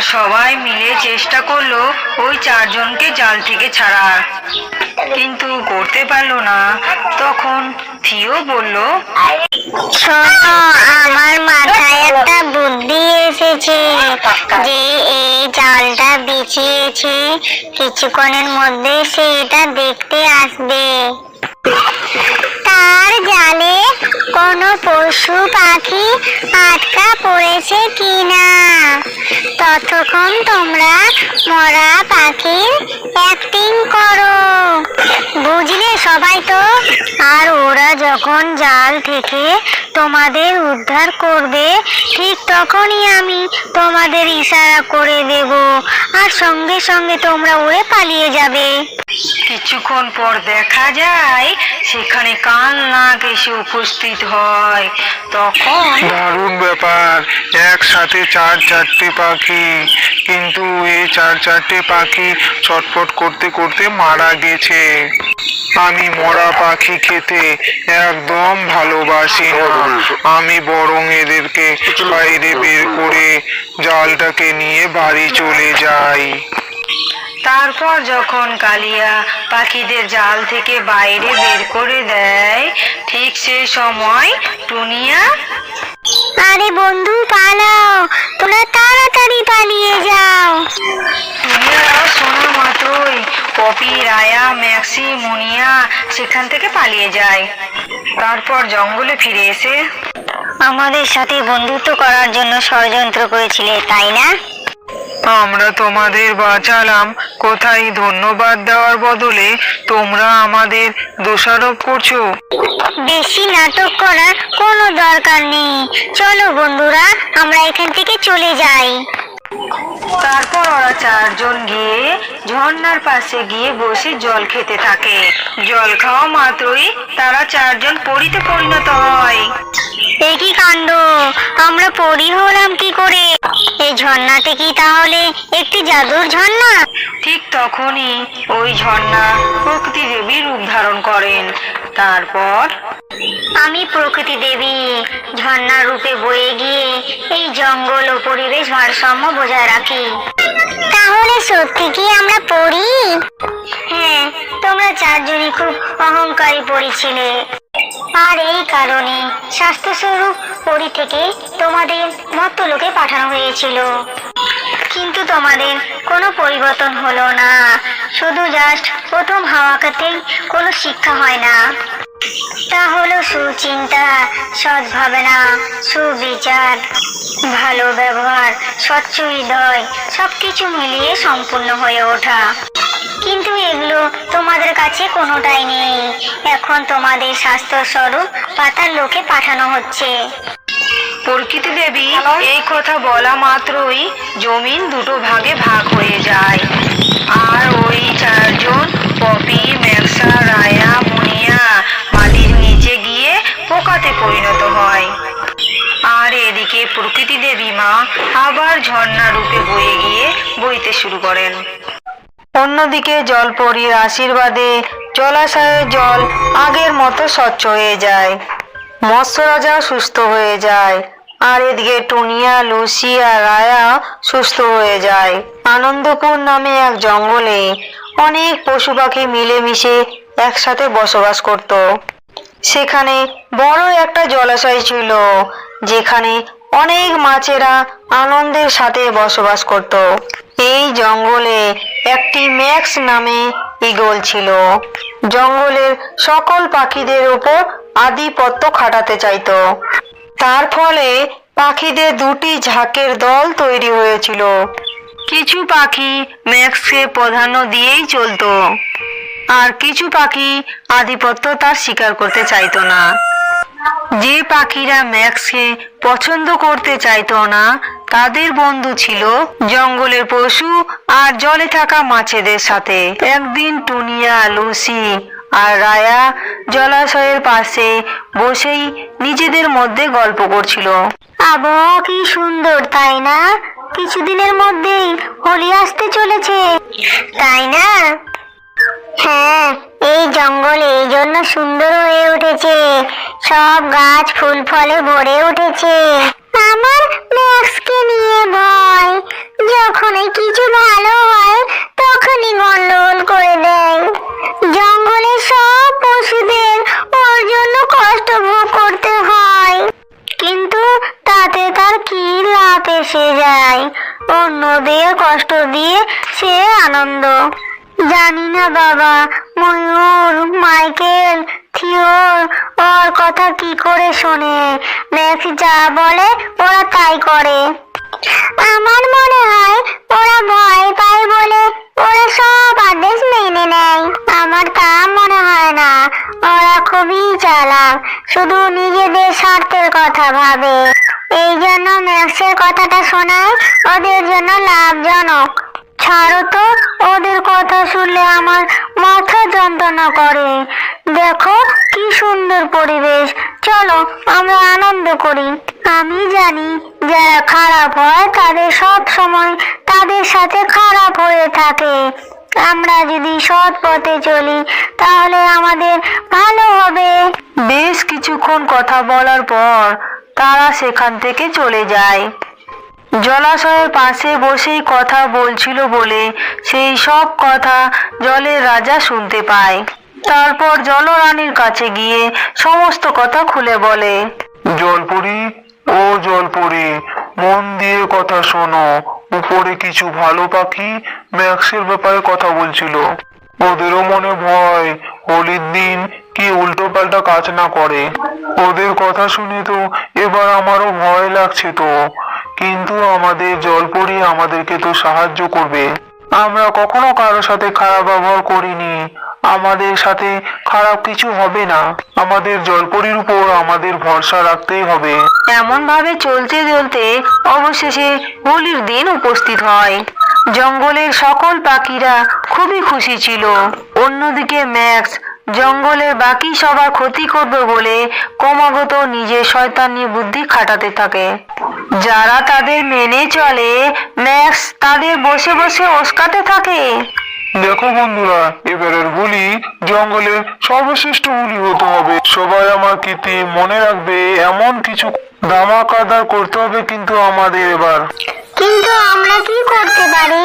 আর সবাই মিলে চেষ্টা করল ওই চারজনকে জাল থেকে ছাড়ার। কিন্তু করতে পারল না। তখন থিও বলল, শোনো, আমার মাথায় একটা বুদ্ধি এসেছে যে এই জালটা বিছিয়েছে, কিছুক্ষণের মধ্যে সেটা দেখতে আসবে। তার কোনো পশু পাখি আটকা পড়েছে কিনা? ততক্ষণ তোমরা মরা পাখির অ্যাক্টিং করো। বুঝলে সবাই তো? আর ওরা যখন জাল থেকে তোমাদের উদ্ধার করবে, ঠিক তখনই আমি তোমাদের ইশারা করে দেব আর সঙ্গে সঙ্গে তোমরা উড়ে পালিয়ে যাবে। কিছুক্ষণ পর দেখা যায়, সেখানে কাল নাগ এসে উপস্থিত হয়, তখন দারুণ ব্যাপার। একসাথে চার চারটে পাখি। কিন্তু এই চার চারটে পাখি ছটফট করতে করতে মারা গেছে। আমি মরা পাখি খেতে একদম ভালোবাসি না। আমি বরং এদেরকে বাইরে বের করে জালটাকে নিয়ে বাড়ি চলে যাই। তারপর যখন কালিয়া পাখিদের জাল থেকে বাইরে বের করে দেয় ঠিক সে সময় টুনিয়া আরে বন্ধু পালাও। তোমরা তাড়াতাড়ি পালিয়ে যাও। টুনিয়া শোনা মাত্রই পপি রায়া ম্যাক্সি মুনিয়া সেখান থেকে পালিয়ে যায়। তারপর জঙ্গলে ফিরে এসে আমাদের সাথে বন্ধুত্ব করার জন্য ষড়যন্ত্র করেছিলে তাই না? আমরা তোমাদের বাঁচালাম। কোথায় ধন্যবাদ দেওয়ার বদলে তোমরা আমাদের দোষারোপ করছ? বেশি নাটক করার কোনো দরকার নেই। চলো বন্ধুরা, আমরা এখান থেকে চলে যাই। তারপর ওরা চারজন গিয়ে ঝর্ণার পাশে গিয়ে বসে জল খেতে থাকে। জল খাওয়া মাত্রই তারা চারজন পরিতে পরিণত হয়। এ কি কাণ্ড? আমরা পরি হলাম কি করে? এই ঝর্ণাতে কি তাহলে একটি জাদুর ঝর্ণা? ঠিক তখনই ওই ঝর্ণা প্রকৃতি দেবী রূপ ধারণ করেন। তারপর আমি প্রকৃতি দেবী। ঝর্ণা রূপে বয়ে গিয়ে এই জঙ্গল ও পরিবেশ ভারসাম্য বজায় রাখি। তাহলে সত্যি কি আমরা পড়ি? হ্যাঁ তোমরা চারজনই খুব অহংকারী পড়ি ছিলে। আর এই কারণে স্বাস্থ্যস্বরূপ পরি থেকে তোমাদের মতো লোকে পাঠানো হয়েছিল। কিন্তু তোমাদের কোনো পরিবর্তন হলো না। শুধু জাস্ট প্রথম হাওয়াকাতেই কোনো শিক্ষা হয় না। তা হলো সুচিন্তা সৎ ভাবনা সুবিচার, ভালো ব্যবহার, স্বচ্ছ হৃদয়, সবকিছু মিলিয়ে সম্পূর্ণ হয়ে ওঠা। কিন্তু এগুলো তোমাদের কাছে কোনোটাই নেই। এখন তোমাদের স্বাস্থ্য স্বরূপ পাতার লোকে পাঠানো হচ্ছে। প্রকৃতি দেবী এই কথা বলা মাত্রই জমিন দুটো ভাগে ভাগ হয়ে যায়। আর ওই চারজন পপি ম্যাক্সা রায়া মুনিয়া মাটির নিচে গিয়ে পোকাতে পরিণত হয়। আর এদিকে প্রকৃতি দেবী মা আবার ঝর্ণা রূপে বয়ে গিয়ে বইতে শুরু করেন। অন্যদিকে জলপরীর আশীর্বাদে জলাশয়ের জল আগের মতো স্বচ্ছ হয়ে যায়। মৎস্য রাজা সুস্থ হয়ে যায়। আর এদিকে টুনিয়া, লুসি আর রায়া সুস্থ হয়ে যায়। আনন্দপুর নামে এক জঙ্গলে অনেক পশু পাখি মিলেমিশে একসাথে বসবাস করত। সেখানে বড় একটা জলাশয় ছিল, যেখানে অনেক মাছেরা আনন্দের সাথে বসবাস করত। এই জঙ্গলে একটি ম্যাক্স নামে ঈগল ছিল। জঙ্গলের সকল পাখিদের উপর আধিপত্য খাটাতে চাইত। তার ফলে পাখিদের দুটি ঝাঁকের দল তৈরি হয়েছিল। কিছু পাখি ম্যাক্সকে প্রাধান্য দিয়েই চলতো, আর কিছু পাখি আধিপত্য তার স্বীকার করতে চাইতো না। যে পাখিরা ম্যাক্সকে পছন্দ করতে চাইতো না তাদের বন্ধু ছিল জঙ্গলের পশু আর জলে থাকা মাছেদের সাথে। একদিন টুনিয়া, লুসি আর রায়া জলাশয়ের পাশে বসেই নিজেদের মধ্যে গল্প করছিল। আবহাওয়া কি সুন্দর, তাই না? কিছুদিনের মধ্যেই হোলি আসতে চলেছে। তাই না? হ্যাঁ এই জঙ্গল এই জন্য সুন্দর হয়ে উঠেছে। সব গাছ, ফুল, ফলে ভরে উঠেছে। ভয় যখনই কিছু ভালো হয়, তখনই গন্ডগোল করে দেয়। জঙ্গলে সব পশুদের ওর জন্য কষ্ট ভোগ করতে হয়। কিন্তু তাতে তার কি লাভ এসে যায়? অন্যদের কষ্ট দিয়ে সে আনন্দ। জানি না বাবা। ময়ূর, মাইকেল, থিওর, ওর কথা কি করে শোনে? ম্যাক্স যা বলে, ওরা তাই করে। আমার মনে হয় ওরা ভয় পায় বলে ওরা সব আদেশ মেনে নেয়। আমার তা মনে হয় না। ওরা খুবই চালাক, শুধু নিজেদের স্বার্থের কথা ভাবে। এই জন্য ম্যাক্সের কথাটা শোনায় ওদের জন্য লাভজনক। ছাড়ো তো, ওদের কথা শুনলে আমার মাথা যন্ত্রণা করে। দেখো কি সুন্দর পরিবেশ। চলো, আমরা আনন্দ করি। আমি জানি যারা খারাপ হয়, তাদের সব সময় তাদের সাথে খারাপ হয়ে থাকে। আমরা যদি সৎ পথে চলি, তাহলে আমাদের ভালো হবে। বেশ কিছুক্ষণ কথা বলার পর তারা সেখান থেকে চলে যায়। জলাশয়ের পাশে বসেই কথা বলছিল বলে সেই সব কথা জলের রাজা শুনতে পায়। তারপর জলরানীর কাছে গিয়ে সমস্ত কথা খুলে বলে। জলপরি, ও জলপরি, মন দিয়ে কথা শোনো। উপরে কিছু ভালো পাখি ম্যাক্সের ব্যাপারে কথা বলছিল। ওদেরও মনে ভয়, হোলির দিন কি উল্টো পাল্টা কাজ না করে। ওদের কথা শুনে তো এবার আমারও ভয় লাগছে তো। কিন্তু আমাদের জলপরি আমাদেরকে তো সাহায্য করবে। আমরা কখনো কারোর সাথে খারাপ ব্যবহার করিনি। আমাদের সাথে খারাপ কিছু হবে না। আমাদের জলপরির উপর আমাদের ভরসা রাখতেই হবে। এমন ভাবে চলতে চলতে অবশেষে হোলির দিন উপস্থিত হয়। জঙ্গলের সকল পাখিরা খুবই খুশি ছিল। অন্যদিকে ম্যাক্স জঙ্গলের বাকি সবার ক্ষতি করবে বলে ক্রমাগত নিজের শয়তানি বুদ্ধি খাটাতে থাকে। যারা তাদের মেনে চলে, ম্যাক্স, তাদের বসে বসে উস্কাতে থাকে। দেখো বন্ধুরা, এবারের গুলি জঙ্গলের সর্বশ্রেষ্ঠ গুলি হতে হবে। সবাই আমার কীর্তি মনে রাখবে, এমন কিছু ধামাকাদার করতে হবে কিন্তু আমাদের এবার। কিন্তু আমরা কি করতে পারি?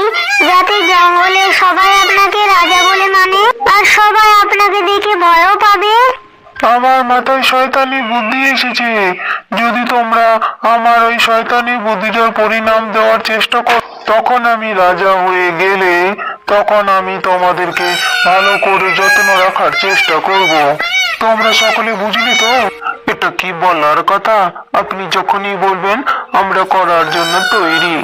যাতে জঙ্গলে সবাই আপনাকে রাজা বলে মানে আর সবাই আপনাকে দেখে ভয়ও পাবে? আমার মাথায় শয়তানি বুদ্ধি এসেছে। যদি তোমরা আমার ওই শয়তানি বুদ্ধিটার পরিণাম দেওয়ার চেষ্টা কর, তখন আমি রাজা হয়ে গেলে তখন আমি তোমাদেরকে ভালো করে যত্ন রাখার চেষ্টা করব। তোমরা সকলে বুঝলি তো? এটা কি বলার কথা? আপনি যখনই বলবেন, আমরা করার জন্য তৈরি।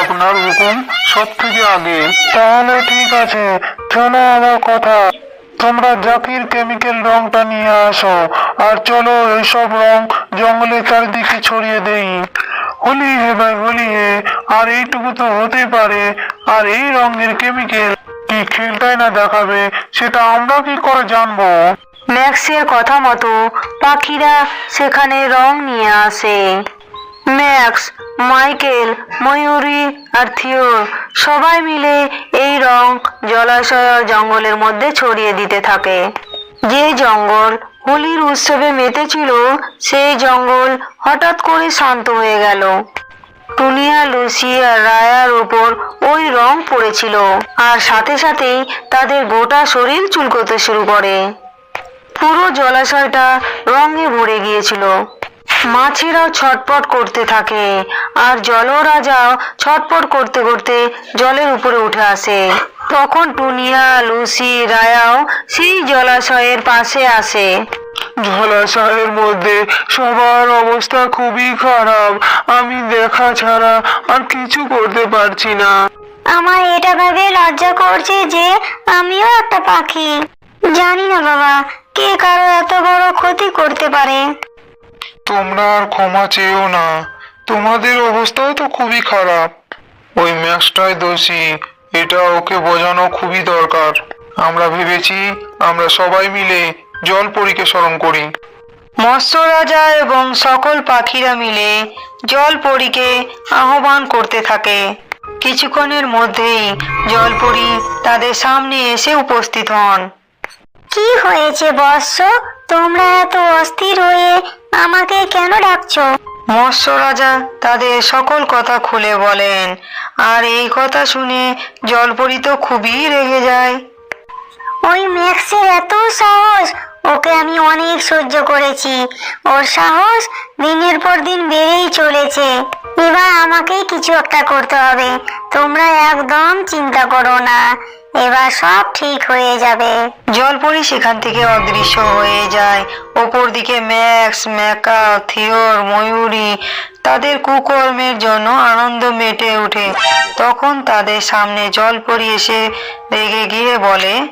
আপনার হুকুম সব থেকে আগে। তাহলে ঠিক আছে, শোনো আমার কথা। তোমরা জাকির কেমিক্যাল রংটা নিয়ে আসো, আর চলো এইসব রং জঙ্গলের চারিদিকে ছড়িয়ে দেই। হোলি হে ভাই, হোলি হে। আর এইটুকু তো হতে পারে। আর এই রঙের কেমিক্যাল কি খেলটাই না দেখাবে, সেটা আমরা কি করে জানব? ম্যাক্সের কথা মতো পাখিরা সেখানে রং নিয়ে আসে। ম্যাক্স, মাইকেল, ময়ূরী আর থিওর সবাই মিলে এই রং জলাশয় জঙ্গলের মধ্যে ছড়িয়ে দিতে থাকে। যে জঙ্গল হোলির উৎসবে মেতেছিল, সেই জঙ্গল হঠাৎ করে শান্ত হয়ে গেল। টুনিয়া, লুসি আর রায়ার উপর ওই রং পড়েছিল আর সাথে সাথেই তাদের গোটা শরীর চুলকোতে শুরু করে। পুরো জলাশয়টা রঙে ভরে গিয়েছিল। মাছেরাও ছটপট করতে থাকে আর জলরাজাও ছটপট করতে করতে জলের উপরে উঠে আসে। তখন টুনিয়া লুসি রায়াও সেই জলাশয়ের পাশে আসে। জলাশয়ের মধ্যে সবার অবস্থা খুবই খারাপ। আমি দেখা ছাড়া আর কিছু করতে পারছি না। আমার এটা ভেবে লজ্জা করছে যে আমিও একটা পাখি। জানি না বাবা কে কারও এত বড় ক্ষতি করতে পারে? তোমরা আর ক্ষমা চেয়েও না। তোমাদের অবস্থাও তো খুবই খারাপ। ওই ম্যাক্সটাই দোষী। এটা ওকে বোঝানো খুবই দরকার। আমরা ভেবেছি আমরা সবাই মিলে জলপরীকে স্মরণ করি। মৎস্য রাজা এবং সকল পাখিরা মিলে জলপরীকে আহ্বান করতে থাকে। কিছুক্ষণের মধ্যেই জলপরী তাদের সামনে এসে উপস্থিত হন। কি হয়েছে বৎস? তোমরা এত অস্থির হয়ে আমাকে কেন ডাকছো? মৎস্য রাজা তাদের সকল কথা খুলে বলেন আর এই কথা শুনে জলপরী তো খুবই রেগে যায়। ওই ম্যাক্সের এত সাহস ওকে আমি অনেক সহ্য করেছি। ওর সাহস দিনের পর দিন বেড়েই চলেছে। এবার আমাকেই কিছু একটা করতে হবে। তোমরা একদম চিন্তা করো না। এবার সব ঠিক হয়ে যাবে। জলপরি সেখান থেকে অদৃশ্য হয়ে যায়। ওপর দিকে ম্যাক্স ম্যাকা থিওর, ময়ূরী তাদের কুকর্মের জন্য আনন্দ মেটে ওঠে। তখন তাদের সামনে জলপরি এসে রেগে গিয়ে বলে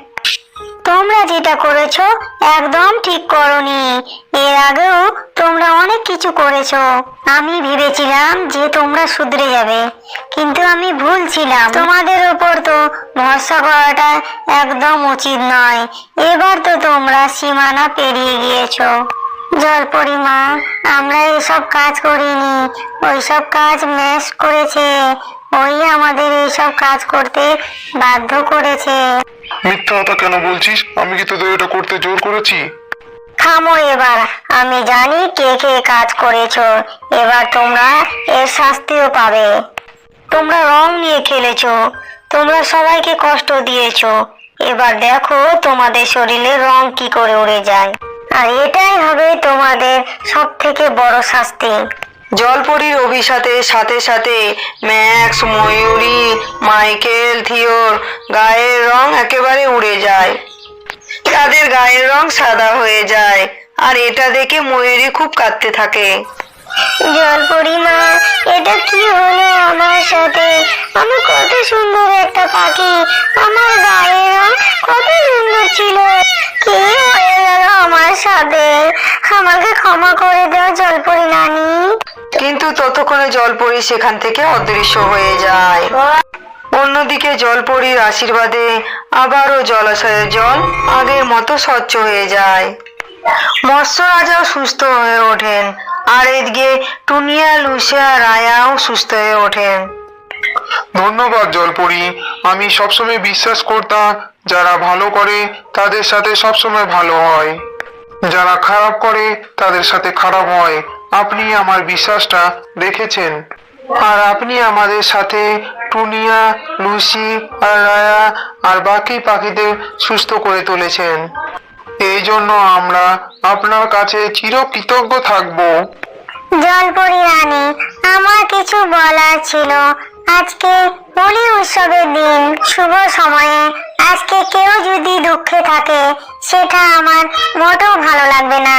তোমরা যেটা করেছ একদম ঠিক করনি। এর আগেও তোমরা অনেক কিছু করেছ। আমি ভেবেছিলাম যে তোমরা শুধরে যাবে। কিন্তু আমি ভুল ছিলাম। তোমাদের উপর তো ভরসা করাটা একদম উচিত নয়। এবার তো তোমরা সীমানা পেরিয়ে গিয়েছো। জলপরিমা আমরা এসব কাজ করিনি। ওইসব কাজ ম্যাশ করেছে। ওই আমাদের এইসব কাজ করতে বাধ্য করেছে। মিথ্যা কথা কেন বলছিস? আমি কি তোদের এটা করতে জোর করেছি? থামো এবার আমি জানি কে কে কাজ করেছ এবার তোমরা এর শাস্তিও পাবে। তোমরা রং নিয়ে খেলেছো তোমরা সবাইকে কষ্ট দিয়েছ এবার দেখো তোমাদের শরীরে রং কি করে উড়ে যায়। আর এটাই হবে তোমাদের সব থেকে বড় শাস্তি। জলপরির অভিশাতের সাথে সাথে ম্যাক্স ময়ূরী, মাইকেল থিওর গায়ের রং একেবারে উড়ে যায়। তাদের গায়ের রং সাদা হয়ে যায়, আর এটা দেখে ময়ূরী খুব কাঁদতে থাকে। জলপরি মা, এটা কি হলো আমার সাথে? আমি কত সুন্দর একটা পাখি। আমার গায়ের রং কত সুন্দর ছিল। কি হয়ে গেল আমার সাথে? আমাকে ক্ষমা করে দাও জলপরি নানি। কিন্তু ততক্ষণে জলপরি সেখান থেকে অদৃশ্য হয়ে যায়। অন্যদিকে জলপরির আশীর্বাদে আবারও জলাশয়ের জল আগের মতো স্বচ্ছ হয়ে যায়। মৎস্য রাজাও সুস্থ হয়ে ওঠেন, আর এদিকে টুনিয়া, লুসিয়া, রায়াও সুস্থ হয়ে ওঠেন। ধন্যবাদ জলপরি, আমি সবসময় বিশ্বাস করতাম যারা ভালো করে তাদের সাথে সবসময় ভালো হয়। যারা খারাপ করে তাদের সাথে খারাপ হয় আপনি আমার বিশ্বাসটা রেখেছেন আর আপনি আমাদের সাথে টুনিয়া, লুসি, আর রায়া, আর বাকি পাখিদের সুস্থ করে তুলেছেন। এই জন্য আমরা আপনার কাছে চিরকৃতজ্ঞ থাকব। জলপরি রানী, আমার কিছু বলার ছিল। আজকে হোলি উৎসবের দিন, শুভ সময়ে। আজকে কেউ যদি দুঃখে থাকে, সেটা আমার মোটেও ভালো লাগবে না।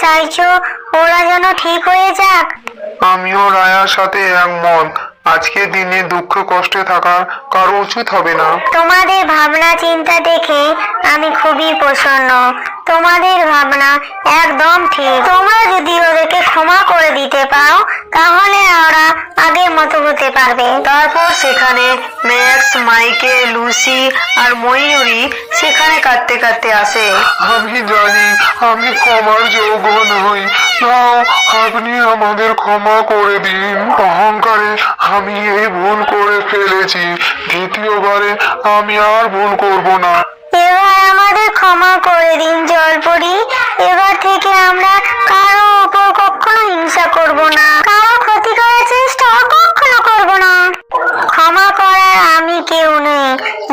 চাইছো? ওরা যেন ঠিক হয়ে যাক। আমিও রায়ার সাথে একমত। আজকের দিনে দুঃখ কষ্টে থাকা কারও উচিত হবে না। তোমাদের ভাবনা চিন্তা দেখে আমি খুবই প্রসন্ন। তোমাদের ভাবনা একদম ঠিক। তোমরা যদি ওদেরকে ক্ষমা করে দিতে পারো তাহলে ওরা আগের মতো হতে পারবে। তারপর সেখানে ম্যাক্স মাইকে লুসি আর ময়ূরী সেখানে কাঁদতে কাঁদতে আসে। আমি জানি আমি ক্ষমার যোগ্য নই। তাও আপনি আমাদের ক্ষমা করে দিন। অহংকারে আমি এই ভুল করে ফেলেছি। দ্বিতীয়বারে আমি আর ভুল করব না। এবার আমাদের ক্ষমা করে দিন জলপরি এবার থেকে আমরা কারও উপর কখনো হিংসা করব না। কারও ক্ষতি করার চেষ্টা কখনো করব না। ক্ষমা করার আমি কেউ নেই।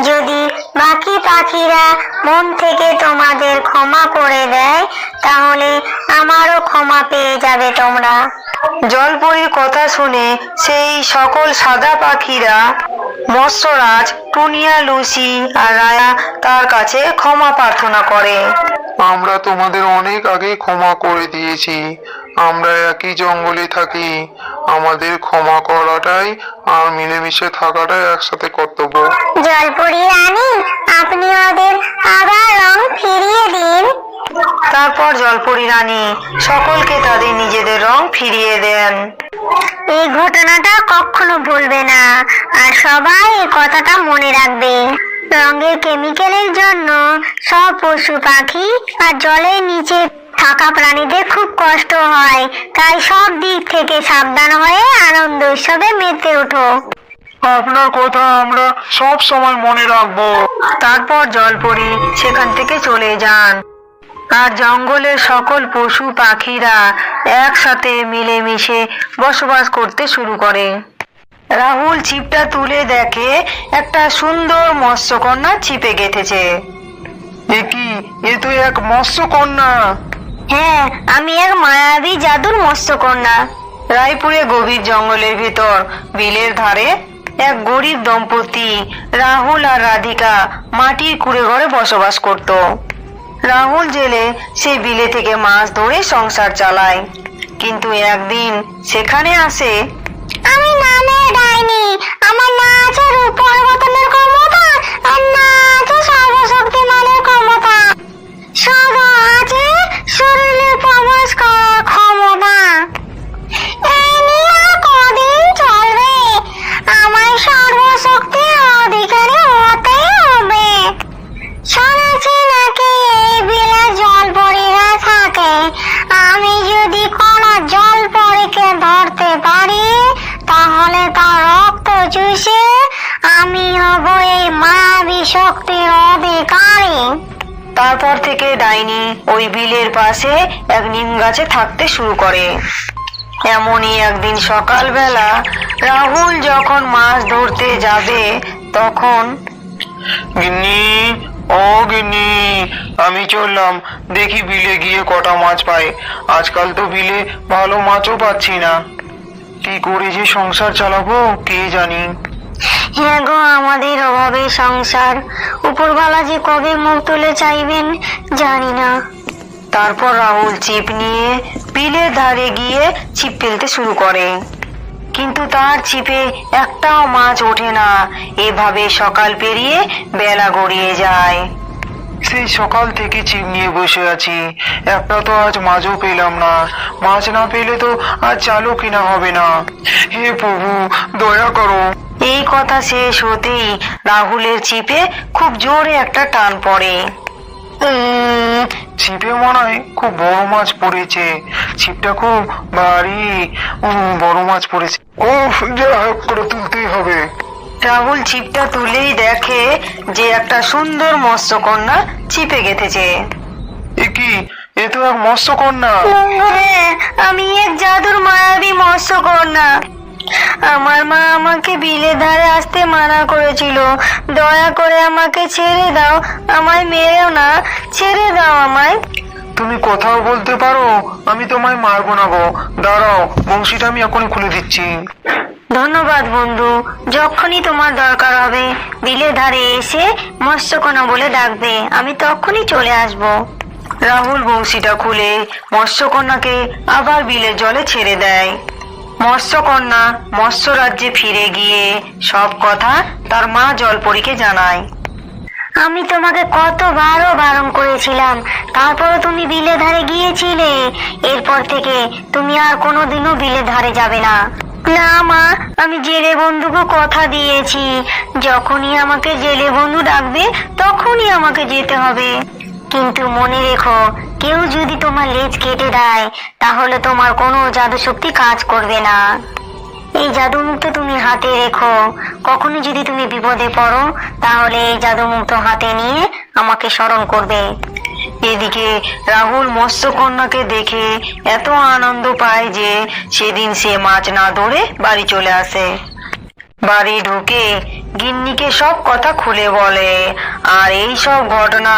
যদি বাকি পাখিরা মন থেকে তোমাদের ক্ষমা করে দেয়, তাহলে আমারও ক্ষমা পেয়ে যাবে তোমরা। জলপরির কথা শুনে সেই সকল সাদা পাখিরা মৎস্যরাজ টুনিয়া লুসি আর রায়া তার কাছে ক্ষমা প্রার্থনা করে। আমরা তোমাদের অনেক আগে ক্ষমা করে দিয়েছি। আমরা একই জঙ্গলে থাকি। আমাদের ক্ষমা করাটাই আর মিলেমিশে থাকাটাই একসাথে কর্তব্য। জলপরি তারপর জলপরি রানী সকলকে তাদের নিজেদের রং ফিরিয়ে দেন। এই ঘটনাটা কখনো ভুলবে না আর সবাই এই কথাটা মনে রাখবে। রঙের কেমিক্যালের জন্য সব পশু পাখি আর জলের নিচে থাকা প্রাণীদের খুব কষ্ট হয় তাই সব দিক থেকে সাবধান হয়ে আনন্দ উৎসবে মেতে ওঠো। আপনার কথা আমরা সব সময় মনে রাখব। তারপর জলপরি সেখান থেকে চলে যান। আর জঙ্গলের সকল পশু পাখিরা একসাথে মিলেমিশে বসবাস করতে শুরু করে। রাহুল ছিপটা তুলে দেখে একটা সুন্দর মৎস্যকন্যা ছিপে গেঁথেছে। কি? এ তো এক মৎস্যকন্যা হ্যাঁ আমি এক মায়াবী জাদুর মৎস্যকন্যা রায়পুরে গভীর জঙ্গলের ভিতর বিলের ধারে এক গরিব দম্পতি রাহুল আর রাধিকা মাটির কুড়ে ঘরে বসবাস করত। রাহুল জেলে সেই বিলে থেকে মাছ ধরে সংসার চালায়। কিন্তু একদিন সেখানে আসে, আমি নামে ডাইনি, আমার না আছে রূপ পরিবর্তনের ক্ষমতা, আর না আছে সর্বশক্তিমানের ক্ষমতা। সব আছে শরীরে প্রবেশ করার ক্ষমতা। জল পরীকে ধরতে পারি, তাহলে তার রক্ত চুষে আমি হব এই মায়াবী শক্তির অধিকারী। তারপর থেকে ডাইনি ওই বিলের পাশে এক নিম গাছে থাকতে শুরু করে। এমনই একদিন সকালবেলা রাহুল যখন মাছ ধরতে যাবে, তখন ও গিন্নি আমি চললাম। দেখি বিলে গিয়ে কটা মাছ পাই। আজকাল তো বিলে ভালো মাছও পাচ্ছি না। কি করে যে সংসার চালাবো কে জানি। হ্যাঁ গো আমাদের অভাবে সংসার। উপরওয়ালা যে কবে মুখ তুলে চাইবেন জানি না। তারপর রাহুল চিপ নিয়ে বিলের ধারে গিয়ে ছিপ ফেলতে শুরু করে। কিন্তু তার ছিপে একটাও মাছ ওঠে না। এভাবে সকাল পেরিয়ে বেলা গড়িয়ে যায়। সেই সকাল থেকে চিপ নিয়ে বসে আছি। একটা তো আজ মাছও পেলাম না। মাছ না পেলে তো আর চালও কিনা হবে না। হে প্রভু দয়া করো। এই কথা শেষ হতেই রাহুলের চিপে খুব জোরে একটা টান পড়ে। ছিপে মনে হয় খুব বড় মাছ পড়েছে। ছিপটা খুব ভারী বড় মাছ পড়েছে। ও যা হোক করে তুলতেই হবে। রাহুল ছিপটা তুলেই দেখে যে একটা সুন্দর মৎস্যকন্যা ছিপে গেঁথেছে। এ কি? এ তো এক মৎস্যকন্যা হ্যাঁ আমি এক জাদুর মায়াবী মৎস্যকন্যা আমার মা আমাকে বিলের ধারে আসতে মানা করেছিল। দয়া করে আমাকে ছেড়ে দাও আমায় মেরেও না ছেড়ে দাও আমায়। তুমি কথাও বলতে পারো আমি তোমায় মারবো না গো। দাঁড়াও বংশীটা আমি এখনই খুলে দিচ্ছি। ধন্যবাদ বন্ধু যখনই তোমার দরকার হবে বিলের ধারে এসে মৎস্যকন্যা বলে ডাকবে আমি তখনই চলে আসব। রাহুল বংশীটা খুলে মৎস্যকন্যাকে আবার বিলের জলে ছেড়ে দেয়। মৎস্যকন্যা মৎস্য রাজ্যে ফিরে গিয়ে সব কথা তার মা জলপরীকে জানায়। আমি তোমাকে কতবারও বারণ করেছিলাম, তারপরও তুমি বিলে ধারে গিয়েছিলে। এরপর থেকে তুমি আর কোনোদিনও বিলে ধারে যাবে না। না মা, আমি জেলে বন্ধুকে কথা দিয়েছি। যখনই আমাকে জেলে বন্ধু ডাকবে, তখনই আমাকে যেতে হবে। কিন্তু মনে রেখো কেউ যদি তোমার লেজ কেটে দেয়, তাহলে তোমার কোনো জাদু শক্তি কাজ করবে না। এই জাদু মুক্ত তুমি হাতে রেখো। কখনো যদি তুমি বিপদে পড়ো, তাহলে এই জাদু মুক্ত হাতে নিয়ে আমাকে স্মরণ করবে। এদিকে রাহুল মৎস্যকন্যাকে দেখে এত আনন্দ পায় যে সেদিন সে মাছ না ধরে বাড়ি চলে আসে। বাড়ি ঢুকে গিন্নিকে সব কথা খুলে বলে। আর এই সব ঘটনা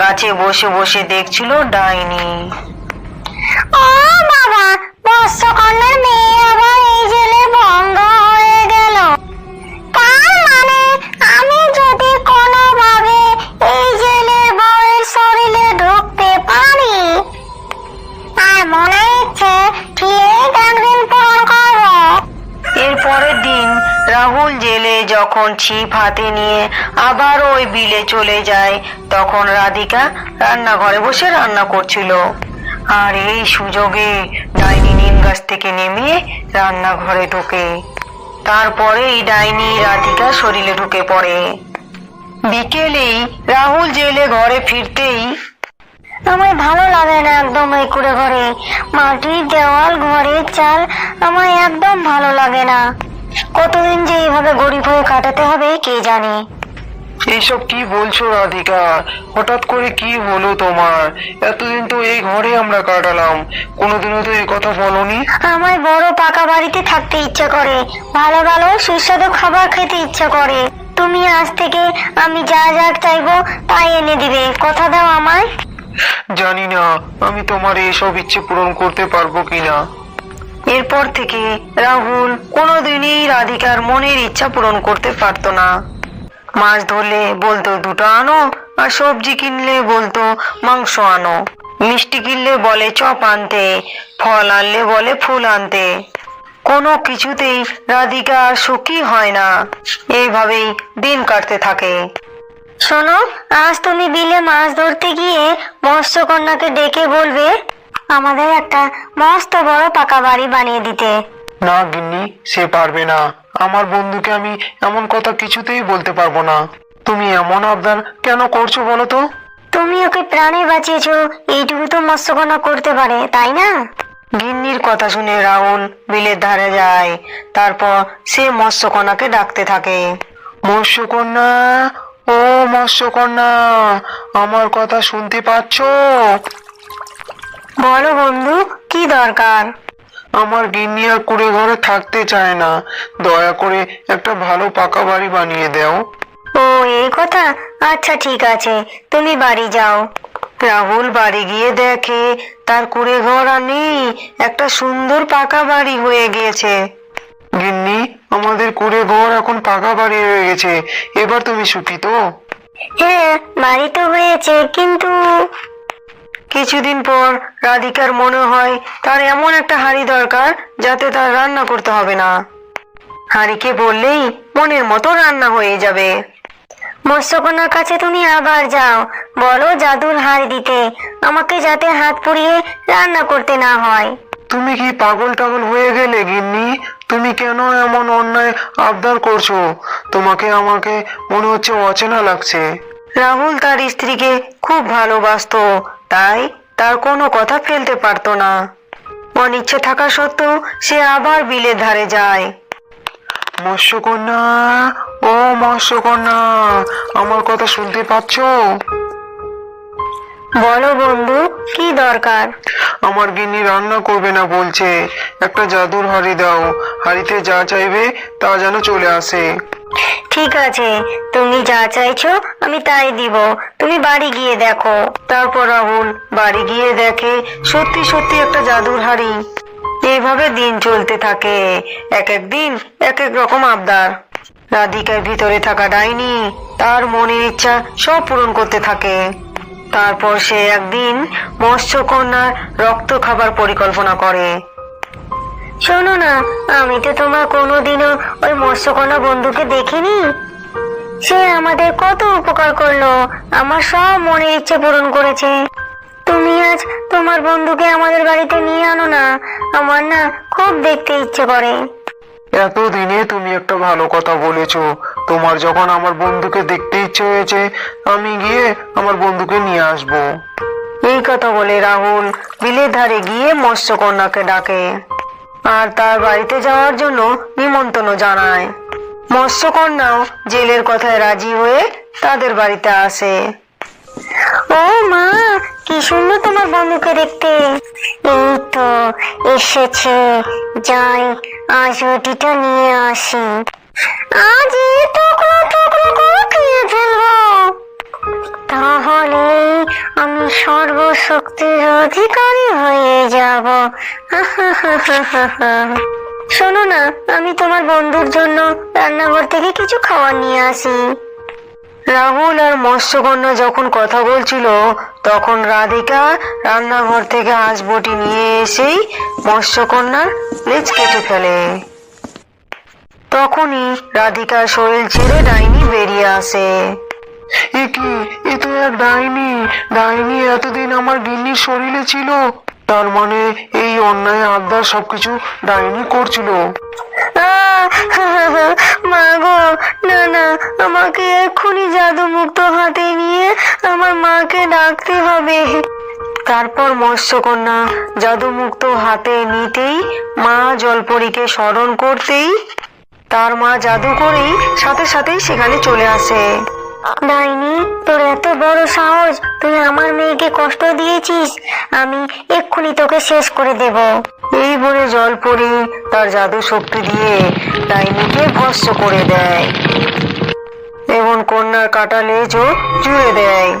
গাছে বসে বসে দেখছিল ডাইনি। ও বাবা মেয়ে আবার এই জেলে ভঙ্গ হয়ে গেল। তার মানে রাহুল জেলে যখন ছিপ হাতে নিয়ে আবার ওই বিলে চলে যায়, তখন রাধিকা রান্নাঘরে বসে রান্না করছিল। আর এই সুযোগে ডাইনি নিম গাছ থেকে নেমে রান্নাঘরে ঢোকে। তারপরে এই ডাইনি রাধিকা শরীরে ঢুকে পড়ে। বিকেলেই রাহুল জেলে ঘরে ফিরতেই আমার ভালো লাগে না একদম এই কুড়ে ঘরে। মাটির দেওয়াল, ঘরের চাল আমার একদম ভালো লাগে না। কতদিন যে এইভাবে গরিব হয়ে কাটাতে হবে কে জানে? এইসব কি বলছো রাধিকা? হঠাৎ করে কি হলো তোমার? এতদিন তো এই ঘরে আমরা কাটালাম। কোনোদিনও তো এই কথা বলনি। আমার বড় পাকা বাড়িতে থাকতে ইচ্ছা করে। ভালো ভালো সুস্বাদু খাবার খেতে ইচ্ছা করে। তুমি আজ থেকে আমি যা যা চাইব তাই এনে দিবে। কথা দাও আমায়। জানি না আমি তোমার এইসব ইচ্ছে পূরণ করতে পারব কিনা। এরপর থেকে রাহুল কোনোদিনই রাধিকার মনের ইচ্ছা পূরণ করতে পারতো না। মাছ ধরলে বলতো, দুটো আনো আর সবজি কিনলে বলতো, মাংস আনো। মিষ্টি কিনলে বলে, চপ আনতে। ফল আনলে বলে, ফুল আনতে। কোনো কিছুতেই রাধিকা আর সুখী হয় না। এইভাবেই দিন কাটতে থাকে। শোনো, আজ তুমি বিলে মাছ ধরতে গিয়ে মৎস্যকন্যাকে ডেকে বলবে আমাদের একটা মস্ত বড় পাকা বাড়ি বানিয়ে দিতে। না গিন্নি সে পারবে না। আমার বন্ধুকে আমি এমন কথা কিছুতেই বলতে পারব না। তুমি এমন আবদার কেন করছ বলো তো? তুমি ওকে প্রাণে বাঁচিয়েছো এইটুকু তো মৎস্যকন্যা করতে পারে তাই না? গিন্নির কথা শুনে রাহুল বিলের ধারে যায়। তারপর সে মৎস্যকন্যাকে ডাকতে থাকে। মৎস্যকন্যা ও মৎস্যকন্যা আমার কথা শুনতে পাচ্ছো? বলো বন্ধু কি দরকার? আমার গিন্নি আর কুড়ে ঘরে থাকতে চায় না। দয়া করে একটা ভালো পাকা বাড়ি বানিয়ে দাও। ও এই কথা? আচ্ছা ঠিক আছে। তুমি বাড়ি যাও। রাহুল বাড়ি গিয়ে দেখে তার কুড়ে ঘর আর নেই একটা সুন্দর পাকা বাড়ি হয়ে গিয়েছে। গিন্নি আমাদের কুড়ে ঘর এখন পাকা বাড়ি হয়ে গেছে। এবার তুমি সুখী তো? হ্যাঁ বাড়ি তো হয়েছে কিন্তু কিছুদিন পর রাধিকার মনে হয় তার এমন একটা হাঁড়ি দরকার যাতে তার রান্না করতে হবে না। হাঁড়িকে বললেই মনের মতো রান্না হয়ে যাবে। মৎস্যকন্যার কাছে তুমি আবার যাও। বলো জাদুর হাড় দিতে। আমাকে যাতে হাত পুড়িয়ে রান্না করতে না হয়। তুমি কি পাগল টাগল হয়ে গেলে গিন্নি? তুমি কেন এমন অন্যায় আবদার করছ? তোমাকে আমাকে মনে হচ্ছে অচেনা লাগছে। রাহুল তার স্ত্রীকে খুব ভালোবাসতো। তাই তার কোনো কথা ফেলতে পারতো না। অনিচ্ছে থাকা সত্ত্বেও সে আবার বিলের ধারে যায়। মৎস্যকন্যা ও মৎস্যকন্যা আমার কথা শুনতে পাচ্ছো? বলো বন্ধু কি দরকার? আমার গিন্নি রান্না করবে না বলছে। একটা জাদুর হাড়ি দাও। হাড়িতে যা চাইবে তা যেন চলে আসে। ঠিক আছে, তুমি যা চাইছো আমি তাই দিব। তুমি বাড়ি গিয়ে দেখো। তারপর রাহুল বাড়ি গিয়ে দেখে সত্যি সত্যি একটা জাদুর হাড়ি। এইভাবে দিন চলতে থাকে। এক এক দিন, এক এক রকম আবদার। রাধিকার ভিতরে থাকা ডাইনি তার মনের ইচ্ছা সব পূরণ করতে থাকে। তারপর সে একদিন মৎস্যকন্যার রক্ত খাবার পরিকল্পনা করে। শোনো না আমি তো তোমার কোনোদিনও ওই মৎস্যকন্যা বন্ধুকে দেখিনি। সে আমাদের কত উপকার করল আমার সব মনের ইচ্ছে পূরণ করেছে। তুমি আজ তোমার বন্ধুকে আমাদের বাড়িতে নিয়ে আনো না আমার না খুব দেখতে ইচ্ছে করে। এতদিনে তুমি একটা ভালো কথা বলেছ। তোমার যখন আমার বন্ধুকে দেখতে ইচ্ছে হয়েছে আমি গিয়ে আমার বন্ধুকে নিয়ে আসব। এই কথা বলে রাহুল বিলের ধারে গিয়ে মৎস্যকন্যাকে ডাকে। আর তার বাড়িতে যাওয়ার জন্য নিমন্ত্রণ জানায়। মৎস্যকন্যাও জেলের কথায় রাজি হয়ে তাদের বাড়িতে আসে। ও মা, কি সুন্দর তোমার বন্ধুকে দেখতে। এই তো এসেছে। যাই, আজ রুটিটা নিয়ে আসি। আজ এই টুকরো টুকরো করে খেয়ে ফেলব। তাহলে আমি সর্বশক্তির অধিকারী হয়ে যাব। শোনো না, আমি তোমার বন্ধুর জন্য রান্নাঘর থেকে কিছু খাবার নিয়ে আসি। রাহুল আর মৎস্যকন্যা যখন কথা বলছিল, তখন রাধিকা রান্নাঘর থেকে হাঁসবটি নিয়ে এসেই মৎস্যকন্যার লেজ কেটে ফেলে। তখনই রাধিকার শরীর ছেড়ে ডাইনি বেরিয়ে আসে। এ কি? এ তো এক ডাইনি। ডাইনি এতদিন আমার গিন্নির শরীরে ছিল। তার মানে এই অন্যায় আবদার সবকিছু ডাইনি করছিল। মা গো না না আমাকে এক্ষুনি জাদু মুক্ত হাতে নিয়ে আমার মাকে ডাকতে হবে। তারপর মৎস্যকন্যা জাদুমুক্ত হাতে নিতেই মা জলপরীকে স্মরণ করতেই তার মা জাদু করেই সাথে সাথেই সেখানে চলে আসে। ডাইনি, তোর এত বড় সাহস, তুই আমার মেয়েকে কষ্ট দিয়েছিস? আমি এক্ষুনি তোকে শেষ করে দেব। এই বলে জল পড়ে তার জাদু শক্তি দিয়ে ডাইনিকে ভস্ম করে দেয়। এবং কন্যার কাটা লেজও জুড়ে দেয়।